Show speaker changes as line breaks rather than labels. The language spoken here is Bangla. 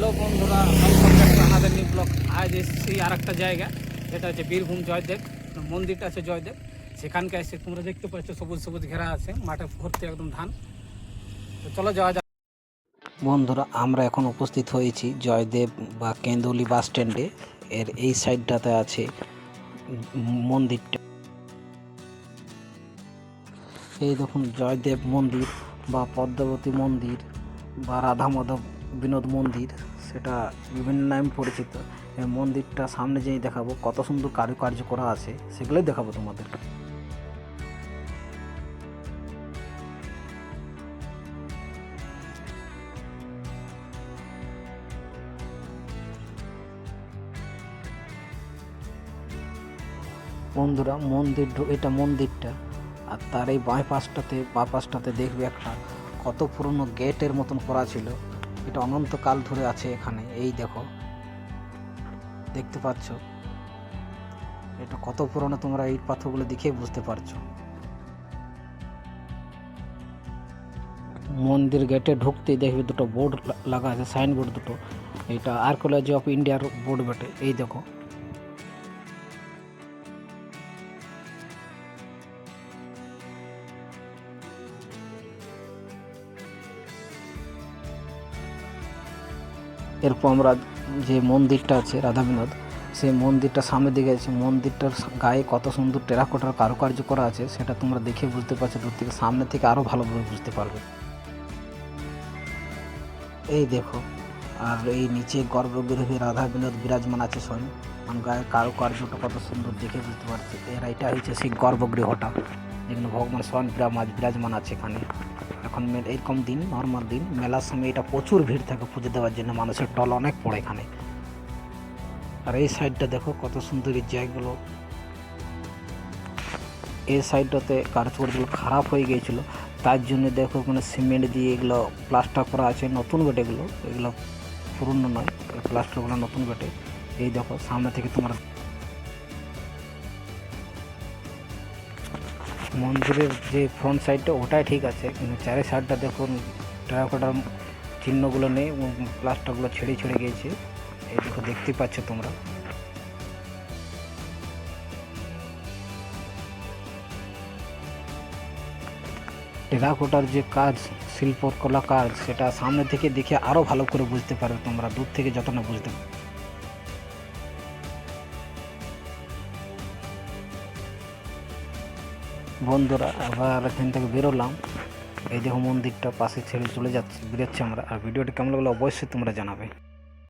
হ্যালো বন্ধুরা আনাদার নিউ ব্লগ আজ এসেছি আর একটা জায়গা, যেটা হচ্ছে বীরভূম জয়দেব, মন্দিরটা আছে জয়দেব। সেখানকে এসে তোমরা দেখতে পাচ্ছ, সবুজ সবুজ ঘেরা আছে, মাঠে ভর্তি একদম ধান। তো চলো যাওয়া যাক।
বন্ধুরা, আমরা এখন উপস্থিত হয়েছি জয়দেব বা কেন্দুলি বাস স্ট্যান্ডে। এর এই সাইডটাতে আছে মন্দিরটা। এই দেখুন, জয়দেব মন্দির বা পদ্মাবতী মন্দির বা রাধা মাধব বিনোদ মন্দির। সেটা বিভিন্ন নাম পরিচিত। মন্দিরটা সামনে যেই দেখাবো, কত সুন্দর কারুকার্য করা আছে, সেগুলোই দেখাবো তোমাদেরকে। বন্ধুরা, মন্দির এটা মন্দিরটা, আর তার এই বাঁ পাশটাতে পাশটাতে দেখবে একটা কত পুরনো গেটের মতন করা ছিল। এটা অনন্তকাল ধরে আছে এখানে। এই দেখো, দেখতে পাচ্ছ? এটা কত পুরনো তোমরা এই পাথরগুলো দেখে বুঝতে পারছ। মন্দির গেটে ঢুকতেই দেখবে দুটো বোর্ড লাগা আছে, সাইনবোর্ড দুটো। এটা আর্কোলজি অফ ইন্ডিয়ার বোর্ড বটে। এই দেখো এরপর আমরা যে মন্দিরটা আছে, রাধা বিনোদ, সেই মন্দিরটা সামনের দিকে আছে। মন্দিরটার গায়ে কত সুন্দর টেরাকোটার কারুকার্য করা আছে, সেটা তোমরা দেখে বুঝতে পারছ। দূর থেকে সামনে থেকে আরও ভালোভাবে বুঝতে পারবে। এই দেখো, আর এই নিচে গর্ভগৃহে রাধা বিনোদ বিরাজমান আছে স্বয়ং। আর গায়ে কারুকার্যটা কত সুন্দর দেখে বুঝতে পারছ। এর এটা হচ্ছে সেই গর্ভগৃহটা। যেখানে ভগবান স্বয়ং বিরাজ বিরাজমান আছে এখানে। এখন এরকম দিন নর্মাল দিন, মেলার সময় এটা প্রচুর ভিড় থাকে পুজো দেওয়ার জন্য, মানুষের টল অনেক পড়ে এখানে। আর এই সাইডটা দেখো, কত সুন্দর এই জায়গাগুলো। এই সাইডটাতে কার্যকরগুলো খারাপ হয়ে গিয়েছিল, তার জন্য দেখো মানে সিমেন্ট দিয়ে এগুলো প্লাস্টার করা আছে, নতুন বেটে এগুলো। এগুলো পুরনো নয় প্লাস্টারগুলো নতুন বেটে। এই দেখো, সামনে থেকে তোমরা মন্দিরের যে ফ্রন্ট সাইডটা ওটাই ঠিক আছে। কিন্তু চারি সাইডটা দেখুন টেরাকোটার চিহ্নগুলো নেই এবং প্লাস্টারগুলো ছেড়ে ছেড়ে গিয়েছে। এই দেখো দেখতে পাচ্ছ তোমরা। টেরাকোটার যে কাজ, শিল্পকলা কাজ, সেটা সামনে থেকে দেখে আরও ভালো করে বুঝতে পারবে তোমরা, দূর থেকে যত না বুঝতে পারবে। বন্ধুরা, আবার এখান থেকে বেরোলাম। এই দেখো মন্দিরটা পাশে ছেড়ে চলে যাচ্ছে, বেরোচ্ছি আমরা। আর ভিডিওটি কেমন লাগল অবশ্যই তোমরা জানাবে।